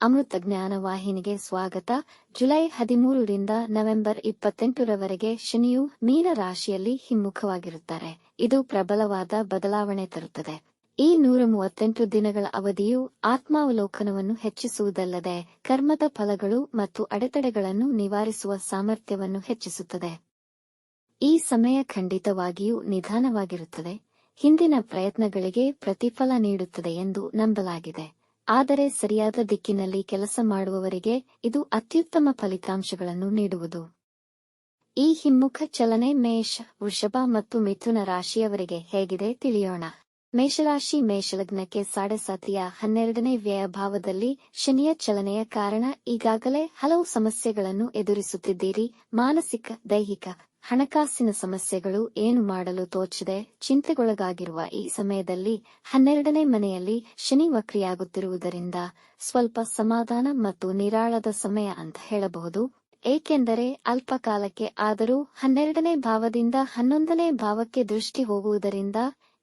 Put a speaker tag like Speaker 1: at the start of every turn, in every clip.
Speaker 1: ಅಮೃತ ಜ್ಞಾನ ವಾಹಿನಿಗೆ ಸ್ವಾಗತ. ಜುಲೈ ಹದಿಮೂರರಿಂದ ನವೆಂಬರ್ ಇಪ್ಪತ್ತೆಂಟರವರೆಗೆ ಶನಿಯು ಮೀನ ರಾಶಿಯಲ್ಲಿ ಹಿಮ್ಮುಖವಾಗಿರುತ್ತಾರೆ. ಇದು ಪ್ರಬಲವಾದ ಬದಲಾವಣೆ ತರುತ್ತದೆ. ಈ ನೂರ ಮೂವತ್ತೆಂಟು ದಿನಗಳ ಅವಧಿಯು ಆತ್ಮಾವಲೋಕನವನ್ನು ಹೆಚ್ಚಿಸುವುದಲ್ಲದೆ ಕರ್ಮದ ಫಲಗಳು ಮತ್ತು ಅಡೆತಡೆಗಳನ್ನು ನಿವಾರಿಸುವ ಸಾಮರ್ಥ್ಯವನ್ನು ಹೆಚ್ಚಿಸುತ್ತದೆ. ಈ ಸಮಯ ಖಂಡಿತವಾಗಿಯೂ ನಿಧಾನವಾಗಿರುತ್ತದೆ. ಹಿಂದಿನ ಪ್ರಯತ್ನಗಳಿಗೆ ಪ್ರತಿಫಲ ನೀಡುತ್ತದೆ ಎಂದು ನಂಬಲಾಗಿದೆ. ಆದರೆ ಸರಿಯಾದ ದಿಕ್ಕಿನಲ್ಲಿ ಕೆಲಸ ಮಾಡುವವರಿಗೆ ಇದು ಅತ್ಯುತ್ತಮ ಫಲಿತಾಂಶಗಳನ್ನು ನೀಡುವುದು. ಈ ಹಿಮ್ಮುಖ ಚಲನೆ ಮೇಷ, ವೃಷಭ ಮತ್ತು ಮಿಥುನ ರಾಶಿಯವರಿಗೆ ಹೇಗಿದೆ ತಿಳಿಯೋಣ. ಮೇಷರಾಶಿ ಮೇಷಲಗ್ನಕ್ಕೆ ಸಾಡೆಸಾತಿಯ ಹನ್ನೆರಡನೇ ವ್ಯಯಭಾವದಲ್ಲಿ ಶನಿಯ ಚಲನೆಯ ಕಾರಣ ಈಗಾಗಲೇ ಹಲವು ಸಮಸ್ಯೆಗಳನ್ನು ಎದುರಿಸುತ್ತಿದ್ದೀರಿ. ಮಾನಸಿಕ, ದೈಹಿಕ ಹಣಕಾಸಿನ ಸಮಸ್ಯೆಗಳು ಏನು ಮಾಡಲು ತೋಚದೆ ಚಿಂತೆಗೊಳಗಾಗಿರುವ ಈ ಸಮಯದಲ್ಲಿ ಹನ್ನೆರಡನೇ ಮನೆಯಲ್ಲಿ ಶನಿ ವಕ್ರಿಯಾಗುತ್ತಿರುವುದರಿಂದ ಸ್ವಲ್ಪ ಸಮಾಧಾನ ಮತ್ತು ನಿರಾಳದ ಸಮಯ ಅಂತ ಹೇಳಬಹುದು. ಏಕೆಂದರೆ ಅಲ್ಪಕಾಲಕ್ಕೆ ಆದರೂ ಹನ್ನೆರಡನೇ ಭಾವದಿಂದ ಹನ್ನೊಂದನೇ ಭಾವಕ್ಕೆ ದೃಷ್ಟಿ ಹೋಗುವುದರಿಂದ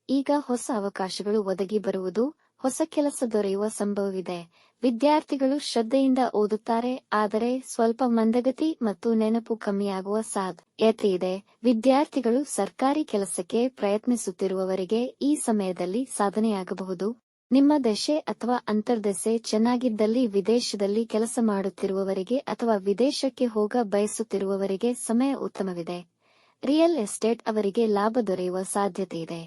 Speaker 1: ಈಗ ಹೊಸ ಅವಕಾಶಗಳು ಒದಗಿ ಬರುವುದು ಹೊಸ ಕೆಲಸ ದೊರೆಯುವ ಸಂಭವವಿದೆ. ವಿದ್ಯಾರ್ಥಿಗಳು ಶ್ರದ್ಧೆಯಿಂದ ಓದುತ್ತಾರೆ, ಆದರೆ ಸ್ವಲ್ಪ ಮಂದಗತಿ ಮತ್ತು ನೆನಪು ಕಮ್ಮಿಯಾಗುವ ಸಾಧ್ಯತೆ ಇದೆ. ವಿದ್ಯಾರ್ಥಿಗಳು ಸರ್ಕಾರಿ ಕೆಲಸಕ್ಕೆ ಪ್ರಯತ್ನಿಸುತ್ತಿರುವವರಿಗೆ ಈ ಸಮಯದಲ್ಲಿ ಸಾಧನೆಯಾಗಬಹುದು. ನಿಮ್ಮ ದಶೆ ಅಥವಾ ಅಂತರ್ದಶೆ ಚೆನ್ನಾಗಿದ್ದಲ್ಲಿ ವಿದೇಶದಲ್ಲಿ ಕೆಲಸ ಮಾಡುತ್ತಿರುವವರಿಗೆ ಅಥವಾ ವಿದೇಶಕ್ಕೆ ಹೋಗ ಬಯಸುತ್ತಿರುವವರಿಗೆ ಸಮಯ ಉತ್ತಮವಿದೆ. ರಿಯಲ್ ಎಸ್ಟೇಟ್ ಅವರಿಗೆ ಲಾಭ ದೊರೆಯುವ ಸಾಧ್ಯತೆ ಇದೆ.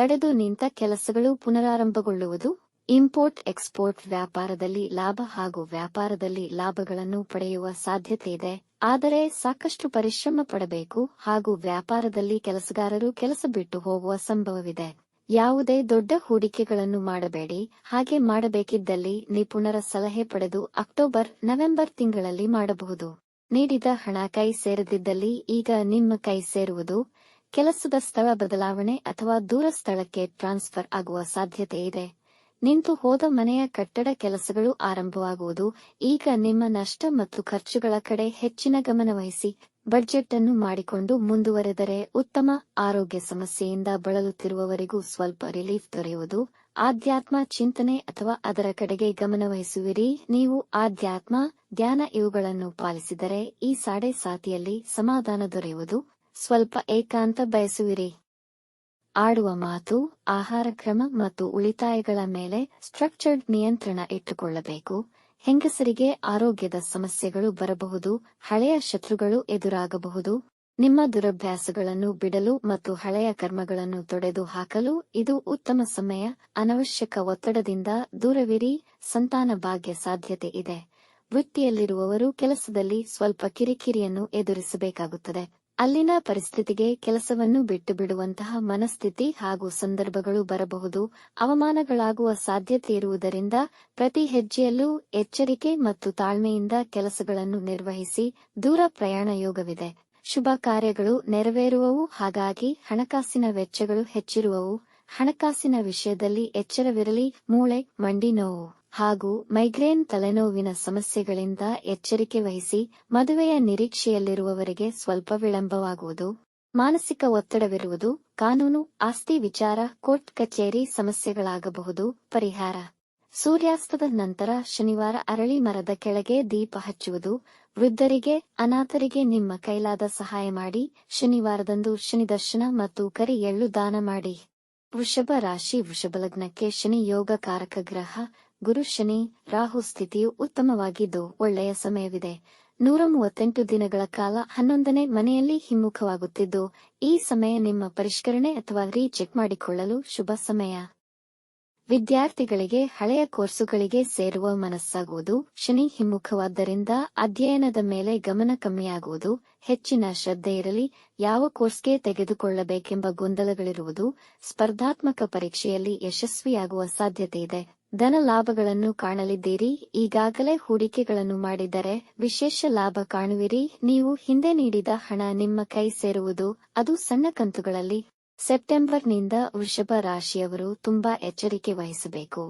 Speaker 1: ತಡೆದು ನಿಂತ ಕೆಲಸಗಳು ಪುನರಾರಂಭಗೊಳ್ಳುವುದು, ಇಂಪೋರ್ಟ್ ಎಕ್ಸ್ಪೋರ್ಟ್ ವ್ಯಾಪಾರದಲ್ಲಿ ಲಾಭ ಹಾಗೂ ವ್ಯಾಪಾರದಲ್ಲಿ ಲಾಭಗಳನ್ನು ಪಡೆಯುವ ಸಾಧ್ಯತೆ ಇದೆ ಆದರೆ ಸಾಕಷ್ಟು ಪರಿಶ್ರಮ ಪಡಬೇಕು ಹಾಗೂ ವ್ಯಾಪಾರದಲ್ಲಿ ಕೆಲಸಗಾರರು ಕೆಲಸ ಬಿಟ್ಟು ಹೋಗುವ ಸಂಭವವಿದೆ. ಯಾವುದೇ ದೊಡ್ಡ ಹೂಡಿಕೆಗಳನ್ನು ಮಾಡಬೇಡಿ, ಹಾಗೆ ಮಾಡಬೇಕಿದ್ದಲ್ಲಿ ನಿಪುಣರ ಸಲಹೆ ಪಡೆದು ಅಕ್ಟೋಬರ್, ನವೆಂಬರ್ ತಿಂಗಳಲ್ಲಿ ಮಾಡಬಹುದು. ನೀಡಿದ ಹಣ ಕೈ ಸೇರದಿದ್ದಲ್ಲಿ ಈಗ ನಿಮ್ಮ ಕೈ ಸೇರುವುದು ಕೆಲಸದ ಸ್ಥಳ ಬದಲಾವಣೆ ಅಥವಾ ದೂರ ಸ್ಥಳಕ್ಕೆ ಟ್ರಾನ್ಸ್ಫರ್ ಆಗುವ ಸಾಧ್ಯತೆ ಇದೆ. ನಿಂತು ಹೋದ ಮನೆಯ ಕಟ್ಟಡ ಕೆಲಸಗಳು ಆರಂಭವಾಗುವುದು, ಈಗ ನಿಮ್ಮ ನಷ್ಟ ಮತ್ತು ಖರ್ಚುಗಳ ಕಡೆ ಹೆಚ್ಚಿನ ಗಮನವಹಿಸಿ ಬಡ್ಜೆಟ್ ಅನ್ನು ಮಾಡಿಕೊಂಡು ಮುಂದುವರೆದರೆ ಉತ್ತಮ ಆರೋಗ್ಯ ಸಮಸ್ಯೆಯಿಂದ ಬಳಲುತ್ತಿರುವವರಿಗೂ ಸ್ವಲ್ಪ ರಿಲೀಫ್ ದೊರೆಯುವುದು. ಆಧ್ಯಾತ್ಮ ಚಿಂತನೆ ಅಥವಾ ಅದರ ಕಡೆಗೆ ಗಮನವಹಿಸುವಿರಿ ನೀವು ಆಧ್ಯಾತ್ಮ, ಧ್ಯಾನ ಇವುಗಳನ್ನು ಪಾಲಿಸಿದರೆ ಈ ಸಾಡೆ ಸಾತಿಯಲ್ಲಿ ಸಮಾಧಾನ ದೊರೆಯುವುದು. ಸ್ವಲ್ಪ ಏಕಾಂತ ಬಯಸುವಿರಿ. ಆಡುವ ಮಾತು, ಆಹಾರ ಕ್ರಮ ಮತ್ತು ಉಳಿತಾಯಗಳ ಮೇಲೆ ಸ್ಟ್ರಕ್ಚರ್ಡ್ ನಿಯಂತ್ರಣ ಇಟ್ಟುಕೊಳ್ಳಬೇಕು. ಹೆಂಗಸರಿಗೆ ಆರೋಗ್ಯದ ಸಮಸ್ಯೆಗಳು ಬರಬಹುದು, ಹಳೆಯ ಶತ್ರುಗಳು ಎದುರಾಗಬಹುದು. ನಿಮ್ಮ ದುರಭ್ಯಾಸಗಳನ್ನು ಬಿಡಲು ಮತ್ತು ಹಳೆಯ ಕರ್ಮಗಳನ್ನು ತೊಡೆದು ಹಾಕಲು ಇದು ಉತ್ತಮ ಸಮಯ. ಅನವಶ್ಯಕ ಒತ್ತಡದಿಂದ ದೂರವಿರಿ, ಸಂತಾನ ಭಾಗ್ಯ ಸಾಧ್ಯತೆ ಇದೆ. ವೃತ್ತಿಯಲ್ಲಿರುವವರು ಕೆಲಸದಲ್ಲಿ ಸ್ವಲ್ಪ ಕಿರಿಕಿರಿಯನ್ನು ಎದುರಿಸಬೇಕಾಗುತ್ತದೆ. ಅಲ್ಲಿನ ಪರಿಸ್ಥಿತಿಗೆ ಕೆಲಸವನ್ನು ಬಿಟ್ಟು ಬಿಡುವಂತಹ ಮನಸ್ಥಿತಿ ಹಾಗೂ ಸಂದರ್ಭಗಳು ಬರಬಹುದು. ಅವಮಾನಗಳಾಗುವ ಸಾಧ್ಯತೆ ಇರುವುದರಿಂದ ಪ್ರತಿ ಹೆಜ್ಜೆಯಲ್ಲೂ ಎಚ್ಚರಿಕೆ ಮತ್ತು ತಾಳ್ಮೆಯಿಂದ ಕೆಲಸಗಳನ್ನು ನಿರ್ವಹಿಸಿ ದೂರ ಪ್ರಯಾಣ ಯೋಗವಿದೆ. ಶುಭ ಕಾರ್ಯಗಳು ನೆರವೇರುವವು, ಹಾಗಾಗಿ ಹಣಕಾಸಿನ ವೆಚ್ಚಗಳು ಹೆಚ್ಚಿರುವವು. ಹಣಕಾಸಿನ ವಿಷಯದಲ್ಲಿ ಎಚ್ಚರವಿರಲಿ. ಮೂಳೆ, ಮಂಡಿ ನೋವು. ಹಾಗೂ ಮೈಗ್ರೇನ್ ತಲೆನೋವಿನ ಸಮಸ್ಯೆಗಳಿಂದ ಎಚ್ಚರಿಕೆ ವಹಿಸಿ ಮದುವೆಯ ನಿರೀಕ್ಷೆಯಲ್ಲಿರುವವರಿಗೆ ಸ್ವಲ್ಪ ವಿಳಂಬವಾಗುವುದು, ಮಾನಸಿಕ ಒತ್ತಡವಿರುವುದು, ಕಾನೂನು, ಆಸ್ತಿ ವಿಚಾರ, ಕೋರ್ಟ್ ಕಚೇರಿ ಸಮಸ್ಯೆಗಳಾಗಬಹುದು, ಪರಿಹಾರ. ಸೂರ್ಯಾಸ್ತದ ನಂತರ ಶನಿವಾರ ಅರಳಿ ಮರದ ಕೆಳಗೆ ದೀಪ ಹಚ್ಚುವುದು, ವೃದ್ಧರಿಗೆ, ಅನಾಥರಿಗೆ ನಿಮ್ಮ ಕೈಲಾದ ಸಹಾಯ ಮಾಡಿ, ಶನಿವಾರದಂದು ಶನಿದರ್ಶನ ಮತ್ತು ಕರಿ ಎಳ್ಳು ದಾನ ಮಾಡಿ. ವೃಷಭ ರಾಶಿ ವೃಷಭ ಲಗ್ನಕ್ಕೆ ಶನಿ ಯೋಗ ಕಾರಕ ಗ್ರಹ, ಗುರು ಶನಿ, ರಾಹು ಸ್ಥಿತಿಯು ಉತ್ತಮವಾಗಿದ್ದು ಒಳ್ಳೆಯ ಸಮಯವಿದೆ. ನೂರ ಮೂವತ್ತೆಂಟು ದಿನಗಳ ಕಾಲ ಹನ್ನೊಂದನೇ ಮನೆಯಲ್ಲಿ ಹಿಮ್ಮುಖವಾಗುತ್ತಿದ್ದು, ಈ ಸಮಯ ನಿಮ್ಮ ಪರಿಷ್ಕರಣೆ ಅಥವಾ ರೀಚೆಕ್ ಮಾಡಿಕೊಳ್ಳಲು ಶುಭ ಸಮಯ. ವಿದ್ಯಾರ್ಥಿಗಳಿಗೆ ಹಳೆಯ ಕೋರ್ಸುಗಳಿಗೆ ಸೇರುವ ಮನಸ್ಸಾಗುವುದು ಶನಿ ಹಿಮ್ಮುಖವಾದ್ದರಿಂದ ಅಧ್ಯಯನದ ಮೇಲೆ ಗಮನ ಕಮ್ಮಿಯಾಗುವುದು, ಹೆಚ್ಚಿನ ಶ್ರದ್ಧೆ ಇರಲಿ, ಯಾವ ಕೋರ್ಸ್ಗೆ ತೆಗೆದುಕೊಳ್ಳಬೇಕೆಂಬ ಗೊಂದಲಗಳಿರುವುದು, ಸ್ಪರ್ಧಾತ್ಮಕ ಪರೀಕ್ಷೆಯಲ್ಲಿ ಯಶಸ್ವಿಯಾಗುವ ಸಾಧ್ಯತೆ ಇದೆ. ಧನ ಲಾಭಗಳನ್ನು ಕಾಣಲಿದ್ದೀರಿ, ಈಗಾಗಲೇ ಹೂಡಿಕೆಗಳನ್ನು ಮಾಡಿದರೆ ವಿಶೇಷ ಲಾಭ ಕಾಣುವಿರಿ, ನೀವು ಹಿಂದೆ ನೀಡಿದ ಹಣ ನಿಮ್ಮ ಕೈ ಸೇರುವುದು, ಅದು ಸಣ್ಣ ಕಂತುಗಳಲ್ಲಿ ಸೆಪ್ಟೆಂಬರ್ನಿಂದ ವೃಷಭ ರಾಶಿಯವರು ತುಂಬಾ ಎಚ್ಚರಿಕೆ ವಹಿಸಬೇಕು.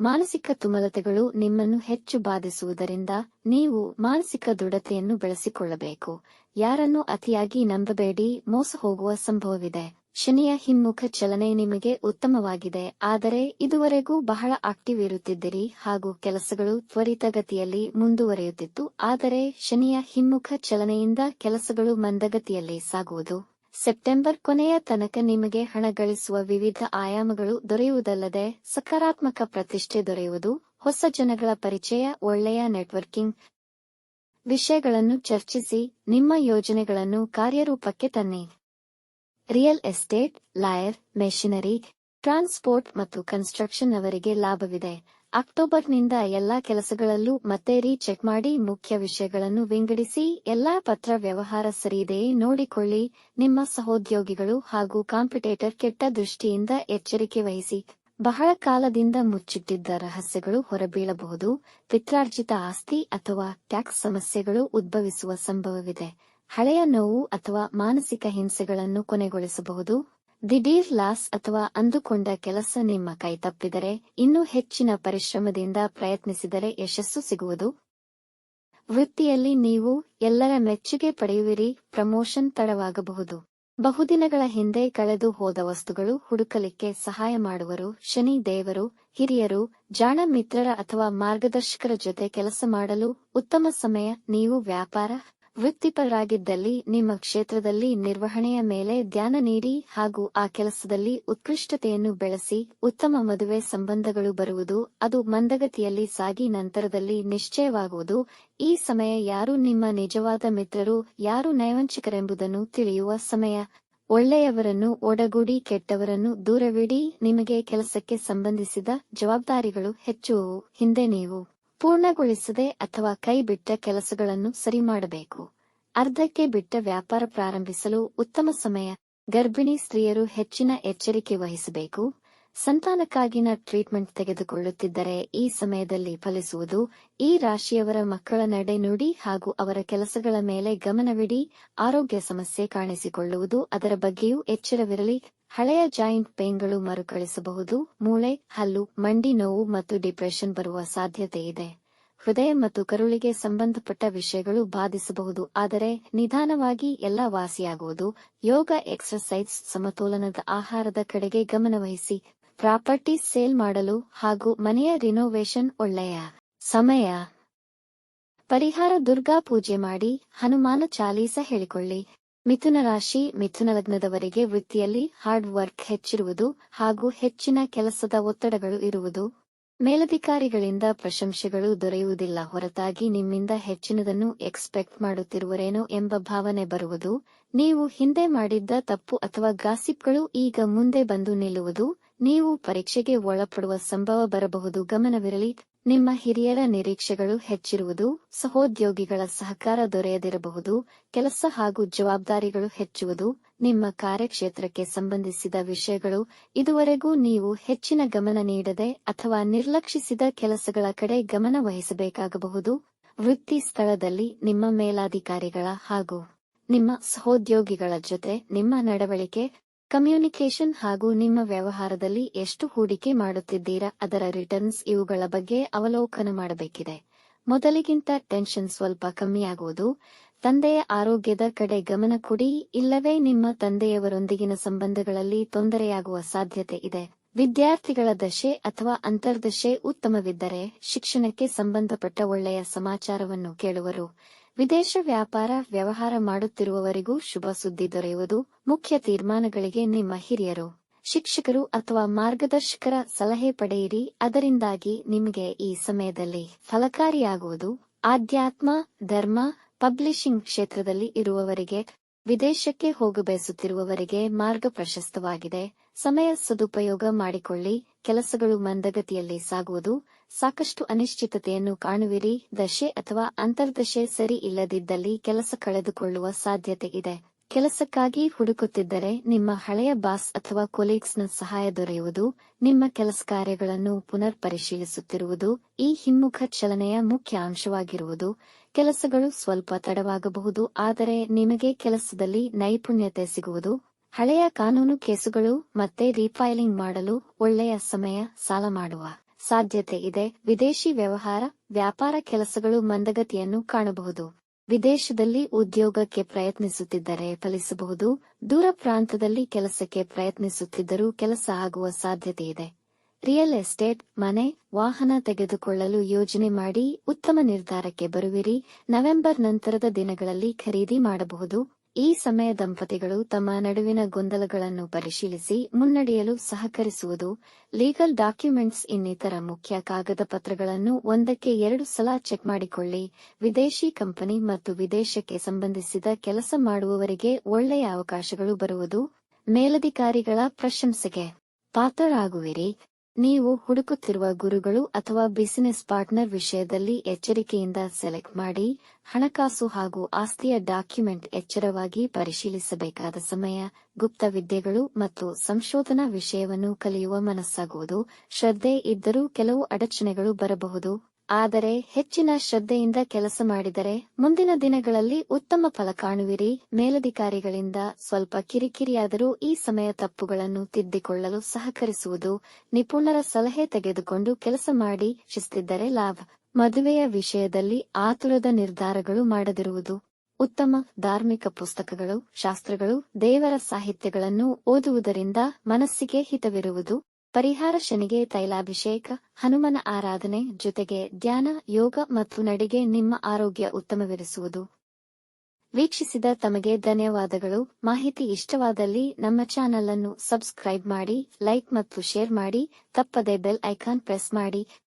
Speaker 1: ಮಾನಸಿಕ ತುಮಲತೆಗಳು ನಿಮ್ಮನ್ನು ಹೆಚ್ಚು ಬಾಧಿಸುವುದರಿಂದ ನೀವು ಮಾನಸಿಕ ದೃಢತೆಯನ್ನು ಬೆಳೆಸಿಕೊಳ್ಳಬೇಕು. ಯಾರನ್ನು ಅತಿಯಾಗಿ ನಂಬಬೇಡಿ, ಮೋಸ ಹೋಗುವ ಸಂಭವವಿದೆ. ಶನಿಯ ಹಿಮ್ಮುಖ ಚಲನೆ ನಿಮಗೆ ಉತ್ತಮವಾಗಿದೆ, ಆದರೆ ಇದುವರೆಗೂ ಬಹಳ ಆಕ್ಟಿವ್ ಇರುತ್ತಿದ್ದಿರಿ ಹಾಗೂ ಕೆಲಸಗಳು ತ್ವರಿತಗತಿಯಲ್ಲಿ ಮುಂದುವರಿಯುತ್ತಿತ್ತು, ಆದರೆ ಶನಿಯ ಹಿಮ್ಮುಖ ಚಲನೆಯಿಂದ ಕೆಲಸಗಳು ಮಂದಗತಿಯಲ್ಲಿ ಸಾಗುವುದು. ಸೆಪ್ಟೆಂಬರ್ ಕೊನೆಯ ತನಕ ನಿಮಗೆ ಹಣ ಗಳಿಸುವ ವಿವಿಧ ಆಯಾಮಗಳು ದೊರೆಯುವುದಲ್ಲದೆ ಸಕಾರಾತ್ಮಕ ಪ್ರತಿಷ್ಠೆ ದೊರೆಯುವುದು, ಹೊಸ ಜನಗಳ ಪರಿಚಯ, ಒಳ್ಳೆಯ ನೆಟ್ವರ್ಕಿಂಗ್ ವಿಷಯಗಳನ್ನು ಚರ್ಚಿಸಿ, ನಿಮ್ಮ ಯೋಜನೆಗಳನ್ನು ಕಾರ್ಯರೂಪಕ್ಕೆ ತನ್ನಿ. Real estate, lawyer, machinery, transport ಮತ್ತು ಕನ್ಸ್ಟ್ರಕ್ಷನ್ ಅವರಿಗೆ ಲಾಭವಿದೆ. ಅಕ್ಟೋಬರ್ನಿಂದ ಎಲ್ಲಾ ಕೆಲಸಗಳಲ್ಲೂ ಮತ್ತೆ ರೀ ಚೆಕ್ ಮಾಡಿ ಮುಖ್ಯ ವಿಷಯಗಳನ್ನು ವಿಂಗಡಿಸಿ, ಎಲ್ಲಾ ಪತ್ರ ವ್ಯವಹಾರ ಸರಿಯಿದೆಯೇ ನೋಡಿಕೊಳ್ಳಿ, ನಿಮ್ಮ ಸಹೋದ್ಯೋಗಿಗಳು ಹಾಗೂ ಕಾಂಪಿಟೇಟರ್ ಕೆಟ್ಟ ದೃಷ್ಟಿಯಿಂದ ಎಚ್ಚರಿಕೆ ವಹಿಸಿ, ಬಹಳ ಕಾಲದಿಂದ ಮುಚ್ಚಿಟ್ಟಿದ್ದ ರಹಸ್ಯಗಳು ಹೊರಬೀಳಬಹುದು, ಪಿತ್ರಾರ್ಜಿತ ಆಸ್ತಿ ಅಥವಾ ಟ್ಯಾಕ್ಸ್ ಸಮಸ್ಯೆಗಳು ಉದ್ಭವಿಸುವ ಸಂಭವವಿದೆ, ಹಳೆಯ ನೋವು ಅಥವಾ ಮಾನಸಿಕ ಹಿಂಸೆಗಳನ್ನು ಕೊನೆಗೊಳಿಸಬಹುದು ದಿಢೀರ್ ಲಾಸ್ ಅಥವಾ ಅಂದುಕೊಂಡ ಕೆಲಸ ನಿಮ್ಮ ಕೈ ತಪ್ಪಿದರೆ, ಇನ್ನೂ ಹೆಚ್ಚಿನ ಪರಿಶ್ರಮದಿಂದ ಪ್ರಯತ್ನಿಸಿದರೆ ಯಶಸ್ಸು ಸಿಗುವುದು. ವೃತ್ತಿಯಲ್ಲಿ ನೀವು ಎಲ್ಲರ ಮೆಚ್ಚುಗೆ ಪಡೆಯುವಿರಿ, ಪ್ರಮೋಷನ್ ತಡವಾಗಬಹುದು. ಬಹುದಿನಗಳ ಹಿಂದೆ ಕಳೆದು ಹೋದ ವಸ್ತುಗಳು ಹುಡುಕಲಿಕ್ಕೆ ಸಹಾಯ ಮಾಡುವರು, ಶನಿ ದೇವರು, ಹಿರಿಯರು, ಜಾಣ ಮಿತ್ರರ ಅಥವಾ ಮಾರ್ಗದರ್ಶಕರ ಜೊತೆ ಕೆಲಸ ಮಾಡಲು ಉತ್ತಮ ಸಮಯ, ನೀವು ವ್ಯಾಪಾರ ವೃತ್ತಿಪರರಾಗಿದ್ದಲ್ಲಿ ನಿಮ್ಮ ಕ್ಷೇತ್ರದಲ್ಲಿ ನಿರ್ವಹಣೆಯ ಮೇಲೆ ಧ್ಯಾನ ನೀಡಿ ಹಾಗೂ ಆ ಕೆಲಸದಲ್ಲಿ ಉತ್ಕೃಷ್ಟತೆಯನ್ನು ಬೆಳೆಸಿ ಉತ್ತಮ ಮದುವೆ ಸಂಬಂಧಗಳು ಬರುವುದು, ಅದು ಮಂದಗತಿಯಲ್ಲಿ ಸಾಗಿ ನಂತರದಲ್ಲಿ ನಿಶ್ಚಯವಾಗುವುದು. ಈ ಸಮಯ ಯಾರು ನಿಮ್ಮ ನಿಜವಾದ ಮಿತ್ರರು, ಯಾರು ನಯವಂಚಕರೆಂಬುದನ್ನು ತಿಳಿಯುವ ಸಮಯ. ಒಳ್ಳೆಯವರನ್ನು ಒಡಗೂಡಿ ಕೆಟ್ಟವರನ್ನು ದೂರವಿಡಿ, ನಿಮಗೆ ಕೆಲಸಕ್ಕೆ ಸಂಬಂಧಿಸಿದ ಜವಾಬ್ದಾರಿಗಳು ಹೆಚ್ಚುವು. ಹಿಂದೆ ನೀವು ಪೂರ್ಣಗೊಳಿಸದೆ ಅಥವಾ ಕೈಬಿಟ್ಟ ಕೆಲಸಗಳನ್ನು ಸರಿ ಮಾಡಬೇಕು ಅರ್ಧಕ್ಕೆ ಬಿಟ್ಟ ವ್ಯಾಪಾರ ಪ್ರಾರಂಭಿಸಲು ಉತ್ತಮ ಸಮಯ. ಗರ್ಭಿಣಿ ಸ್ತ್ರೀಯರು ಹೆಚ್ಚಿನ ಎಚ್ಚರಿಕೆ ವಹಿಸಬೇಕು. ಸಂತಾನಕ್ಕಾಗಿನ ಟ್ರೀಟ್ಮೆಂಟ್ ತೆಗೆದುಕೊಳ್ಳುತ್ತಿದ್ದರೆ ಈ ಸಮಯದಲ್ಲಿ ಫಲಿಸುವುದು ಈ ರಾಶಿಯವರ ಮಕ್ಕಳ ನಡೆ ನುಡಿ ಹಾಗೂ ಅವರ ಕೆಲಸಗಳ ಮೇಲೆ ಗಮನವಿಡಿ. ಆರೋಗ್ಯ ಸಮಸ್ಯೆ ಕಾಣಿಸಿಕೊಳ್ಳುವುದು ಅದರ ಬಗ್ಗೆಯೂ ಎಚ್ಚರವಿರಲಿ. ಹಳೆಯ ಜಾಯಿಂಟ್ ಪೇನ್ಗಳು ಮರುಕಳಿಸಬಹುದು. ಮೂಳೆ, ಹಲ್ಲು, ಮಂಡಿ ನೋವು ಮತ್ತು ಡಿಪ್ರೆಷನ್ ಬರುವ ಸಾಧ್ಯತೆ ಇದೆ. ಹೃದಯ ಮತ್ತು ಕರುಳಿಗೆ ಸಂಬಂಧಪಟ್ಟ ವಿಷಯಗಳು ಬಾಧಿಸಬಹುದು. ಆದರೆ ನಿಧಾನವಾಗಿ ಎಲ್ಲ ವಾಸಿಯಾಗುವುದು. ಯೋಗ ಎಕ್ಸರ್ಸೈಸ್ ಸಮತೋಲನದ ಆಹಾರದ ಕಡೆಗೆ ಗಮನವಹಿಸಿ. ಪ್ರಾಪರ್ಟಿ ಸೇಲ್ ಮಾಡಲು ಹಾಗೂ ಮನೆಯ ರಿನೋವೇಷನ್ ಒಳ್ಳೆಯ ಸಮಯ. ಪರಿಹಾರ ದುರ್ಗಾ ಪೂಜೆ ಮಾಡಿ. ಹನುಮಾನ ಚಾಲೀಸ ಹೇಳಿಕೊಳ್ಳಿ. ಮಿಥುನ ರಾಶಿ ಮಿಥುನ ಲಗ್ನದವರಿಗೆ ವೃತ್ತಿಯಲ್ಲಿ ಹಾರ್ಡ್ ವರ್ಕ್ ಹೆಚ್ಚಿರುವುದು ಹಾಗೂ ಹೆಚ್ಚಿನ ಕೆಲಸದ ಒತ್ತಡಗಳು ಇರುವುದು. ಮೇಲಧಿಕಾರಿಗಳಿಂದ ಪ್ರಶಂಸೆಗಳು ದೊರೆಯುವುದಿಲ್ಲ, ಹೊರತಾಗಿ ನಿಮ್ಮಿಂದ ಹೆಚ್ಚಿನದನ್ನು ಎಕ್ಸ್ಪೆಕ್ಟ್ ಮಾಡುತ್ತಿರುವರೇನೋ ಎಂಬ ಭಾವನೆ ಬರುವುದು. ನೀವು ಹಿಂದೆ ಮಾಡಿದ್ದ ತಪ್ಪು ಅಥವಾ ಗಾಸಿಪ್ಗಳು ಈಗ ಮುಂದೆ ಬಂದು ನಿಲ್ಲುವುದು. ನೀವು ಪರೀಕ್ಷೆಗೆ ಒಳಪಡುವ ಸಂಭವ ಬರಬಹುದು, ಗಮನವಿರಲಿ. ನಿಮ್ಮ ಹಿರಿಯರ ನಿರೀಕ್ಷೆಗಳು ಹೆಚ್ಚಿರುವುದು, ಸಹೋದ್ಯೋಗಿಗಳ ಸಹಕಾರ ದೊರೆಯದಿರಬಹುದು, ಕೆಲಸ ಹಾಗೂ ಜವಾಬ್ದಾರಿಗಳು ಹೆಚ್ಚುವುದು, ನಿಮ್ಮ ಕಾರ್ಯಕ್ಷೇತ್ರಕ್ಕೆ ಸಂಬಂಧಿಸಿದ ವಿಷಯಗಳು, ಇದುವರೆಗೂ ನೀವು ಹೆಚ್ಚಿನ ಗಮನ ನೀಡದೆ ಅಥವಾ ನಿರ್ಲಕ್ಷಿಸಿದ ಕೆಲಸಗಳ ಕಡೆ ಗಮನ ವಹಿಸಬೇಕಾಗಬಹುದು. ವೃತ್ತಿ ಸ್ಥಳದಲ್ಲಿ ನಿಮ್ಮ ಮೇಲಾಧಿಕಾರಿಗಳ ಹಾಗೂ ನಿಮ್ಮ ಸಹೋದ್ಯೋಗಿಗಳ ಜೊತೆ ನಿಮ್ಮ ನಡವಳಿಕೆ ಕಮ್ಯುನಿಕೇಷನ್ ಹಾಗೂ ನಿಮ್ಮ ವ್ಯವಹಾರದಲ್ಲಿ ಎಷ್ಟು ಹೂಡಿಕೆ ಮಾಡುತ್ತಿದ್ದೀರಾ, ಅದರ ರಿಟರ್ನ್ಸ್ ಇವುಗಳ ಬಗ್ಗೆ ಅವಲೋಕನ ಮಾಡಬೇಕಿದೆ. ಮೊದಲಿಗಿಂತ ಟೆನ್ಷನ್ ಸ್ವಲ್ಪ ಕಮ್ಮಿಯಾಗುವುದು. ತಂದೆಯ ಆರೋಗ್ಯದ ಕಡೆ ಗಮನ ಕೊಡಿ, ಇಲ್ಲವೇ ನಿಮ್ಮ ತಂದೆಯವರೊಂದಿಗಿನ ಸಂಬಂಧಗಳಲ್ಲಿ ತೊಂದರೆಯಾಗುವ ಸಾಧ್ಯತೆ ಇದೆ. ವಿದ್ಯಾರ್ಥಿಗಳ ದಶೆ ಅಥವಾ ಅಂತರ್ದಶೆ ಉತ್ತಮವಿದ್ದರೆ ಶಿಕ್ಷಣಕ್ಕೆ ಸಂಬಂಧಪಟ್ಟ ಒಳ್ಳೆಯ ಸಮಾಚಾರವನ್ನು ಕೇಳುವರು. ವಿದೇಶ ವ್ಯಾಪಾರ ವ್ಯವಹಾರ ಮಾಡುತ್ತಿರುವವರಿಗೂ ಶುಭ ಸುದ್ದಿ ದೊರೆಯುವುದು ಮುಖ್ಯ ತೀರ್ಮಾನಗಳಿಗೆ ನಿಮ್ಮ ಹಿರಿಯರು. ಶಿಕ್ಷಕರು ಅಥವಾ ಮಾರ್ಗದರ್ಶಕರ ಸಲಹೆ ಪಡೆಯಿರಿ, ಅದರಿಂದಾಗಿ ನಿಮಗೆ ಈ ಸಮಯದಲ್ಲಿ ಫಲಕಾರಿಯಾಗುವುದು. ಆಧ್ಯಾತ್ಮ, ಧರ್ಮ, ಪಬ್ಲಿಷಿಂಗ್ ಕ್ಷೇತ್ರದಲ್ಲಿ ಇರುವವರಿಗೆ, ವಿದೇಶಕ್ಕೆ ಹೋಗಬಯಸುತ್ತಿರುವವರಿಗೆ ಮಾರ್ಗ ಪ್ರಶಸ್ತವಾಗಿದೆ. ಸಮಯ ಸದುಪಯೋಗ ಮಾಡಿಕೊಳ್ಳಿ, ಕೆಲಸಗಳು ಮಂದಗತಿಯಲ್ಲಿ ಸಾಗುವುದು, ಸಾಕಷ್ಟು ಅನಿಶ್ಚಿತತೆಯನ್ನು ಕಾಣುವಿರಿ, ದಶೆ ಅಥವಾ ಅಂತರ್ದಶೆ ಸರಿ ಇಲ್ಲದಿದ್ದಲ್ಲಿ ಕೆಲಸ ಕಳೆದುಕೊಳ್ಳುವ ಸಾಧ್ಯತೆ ಇದೆ. ಕೆಲಸಕ್ಕಾಗಿ ಹುಡುಕುತ್ತಿದ್ದರೆ ನಿಮ್ಮ ಹಳೆಯ ಬಾಸ್ ಅಥವಾ ಕೊಲೀಗ್ಸ್ನ ಸಹಾಯ ದೊರೆಯುವುದು, ನಿಮ್ಮ ಕೆಲಸ ಕಾರ್ಯಗಳನ್ನು ಪುನರ್ ಪರಿಶೀಲಿಸುತ್ತಿರುವುದು ಈ ಹಿಮ್ಮುಖ ಚಲನೆಯ ಮುಖ್ಯ ಅಂಶವಾಗಿರುವುದು. ಕೆಲಸಗಳು ಸ್ವಲ್ಪ ತಡವಾಗಬಹುದು, ಆದರೆ ನಿಮಗೆ ಕೆಲಸದಲ್ಲಿ ನೈಪುಣ್ಯತೆ ಸಿಗುವುದು. ಹಳೆಯ ಕಾನೂನು ಕೇಸುಗಳು ಮತ್ತೆ ರೀಫೈಲಿಂಗ್ ಮಾಡಲು ಒಳ್ಳೆಯ ಸಮಯ ಸಾಲ ಮಾಡುವ ಸಾಧ್ಯತೆ ಇದೆ. ವಿದೇಶಿ ವ್ಯವಹಾರ, ವ್ಯಾಪಾರ ಕೆಲಸಗಳು ಮಂದಗತಿಯನ್ನು ಕಾಣಬಹುದು. ವಿದೇಶದಲ್ಲಿ ಉದ್ಯೋಗಕ್ಕೆ ಪ್ರಯತ್ನಿಸುತ್ತಿದ್ದರೆ ಫಲಿಸಬಹುದು. ದೂರ ಪ್ರಾಂತದಲ್ಲಿ ಕೆಲಸಕ್ಕೆ ಪ್ರಯತ್ನಿಸುತ್ತಿದ್ದರೂ ಕೆಲಸ ಆಗುವ ಸಾಧ್ಯತೆ ಇದೆ. ರಿಯಲ್ ಎಸ್ಟೇಟ್, ಮನೆ, ವಾಹನ ತೆಗೆದುಕೊಳ್ಳಲು ಯೋಜನೆ ಮಾಡಿ ಉತ್ತಮ ನಿರ್ಧಾರಕ್ಕೆ ಬರುವಿರಿ. ನವೆಂಬರ್ ನಂತರದ ದಿನಗಳಲ್ಲಿ ಖರೀದಿ ಮಾಡಬಹುದು. ಈ ಸಮಯ ದಂಪತಿಗಳು ತಮ್ಮ ನಡುವಿನ ಗೊಂದಲಗಳನ್ನು ಪರಿಶೀಲಿಸಿ ಮುನ್ನಡೆಯಲು ಸಹಕರಿಸುವುದು, ಲೀಗಲ್ ಡಾಕ್ಯುಮೆಂಟ್ಸ್ ಇನ್ನಿತರ ಮುಖ್ಯ ಕಾಗದ ಪತ್ರಗಳನ್ನು ಒಂದಕ್ಕೆ ಎರಡು ಸಲ ಚೆಕ್ ಮಾಡಿಕೊಳ್ಳಿ. ವಿದೇಶಿ ಕಂಪನಿ ಮತ್ತು ವಿದೇಶಕ್ಕೆ ಸಂಬಂಧಿಸಿದ ಕೆಲಸ ಮಾಡುವವರಿಗೆ ಒಳ್ಳೆಯ ಅವಕಾಶಗಳು ಬರುವುದು ಮೇಲಧಿಕಾರಿಗಳ ಪ್ರಶಂಸೆಗೆ ಪಾತ್ರರಾಗುವಿರಿ. ನೀವು ಹುಡುಕುತ್ತಿರುವ ಗುರುಗಳು ಅಥವಾ ಬಿಸಿನೆಸ್ ಪಾರ್ಟ್ನರ್ ವಿಷಯದಲ್ಲಿ ಎಚ್ಚರಿಕೆಯಿಂದ ಸೆಲೆಕ್ಟ್ ಮಾಡಿ ಹಣಕಾಸು ಹಾಗೂ ಆಸ್ತಿಯ ಡಾಕ್ಯುಮೆಂಟ್ ಎಚ್ಚರವಾಗಿ ಪರಿಶೀಲಿಸಬೇಕಾದ ಸಮಯ, ಗುಪ್ತ ವಿದ್ಯೆಗಳು ಮತ್ತು ಸಂಶೋಧನಾ ವಿಷಯವನ್ನು ಕಲಿಯುವ ಮನಸ್ಸಾಗುವುದು. ಶ್ರದ್ಧೆ ಇದ್ದರೂ ಕೆಲವು ಅಡಚಣೆಗಳು ಬರಬಹುದು. ಆದರೆ ಹೆಚ್ಚಿನ ಶ್ರದ್ಧೆಯಿಂದ ಕೆಲಸ ಮಾಡಿದರೆ ಮುಂದಿನ ದಿನಗಳಲ್ಲಿ ಉತ್ತಮ ಫಲ ಕಾಣುವಿರಿ. ಮೇಲಧಿಕಾರಿಗಳಿಂದ ಸ್ವಲ್ಪ ಕಿರಿಕಿರಿಯಾದರೂ ಈ ಸಮಯ ತಪ್ಪುಗಳನ್ನು ತಿದ್ದಿಕೊಳ್ಳಲು ಸಹಕರಿಸುವುದು ನಿಪುಣರ ಸಲಹೆ. ತೆಗೆದುಕೊಂಡು ಕೆಲಸ ಮಾಡಿ ಶಿಸ್ತಿದ್ದರೆ ಲಾಭ. ಮದುವೆಯ ವಿಷಯದಲ್ಲಿ ಆತುರದ ನಿರ್ಧಾರಗಳು ಮಾಡದಿರುವುದು ಉತ್ತಮ. ಧಾರ್ಮಿಕ ಪುಸ್ತಕಗಳು, ಶಾಸ್ತ್ರಗಳು, ದೇವರ ಸಾಹಿತ್ಯಗಳನ್ನು ಓದುವುದರಿಂದ ಮನಸ್ಸಿಗೆ ಹಿತವಿರುವುದು. ಪರಿಹಾರ ಶನಿಗೆ ತೈಲಾಭಿಷೇಕ, ಹನುಮನ ಆರಾಧನೆ ಜೊತೆಗೆ ಧ್ಯಾನ, ಯೋಗ ಮತ್ತು ನಡಿಗೆ ನಿಮ್ಮ ಆರೋಗ್ಯ ಉತ್ತಮವಿರಿಸುವುದು ವೀಕ್ಷಿಸಿದ ತಮಗೆ ಧನ್ಯವಾದಗಳು. ಮಾಹಿತಿ ಇಷ್ಟವಾದಲ್ಲಿ ನಮ್ಮ ಚಾನಲ್ ಅನ್ನು ಸಬ್ಸ್ಕ್ರೈಬ್ ಮಾಡಿ, ಲೈಕ್ ಮತ್ತು ಶೇರ್ ಮಾಡಿ, ತಪ್ಪದೆ ಬೆಲ್ ಐಕಾನ್ ಪ್ರೆಸ್ ಮಾಡಿ.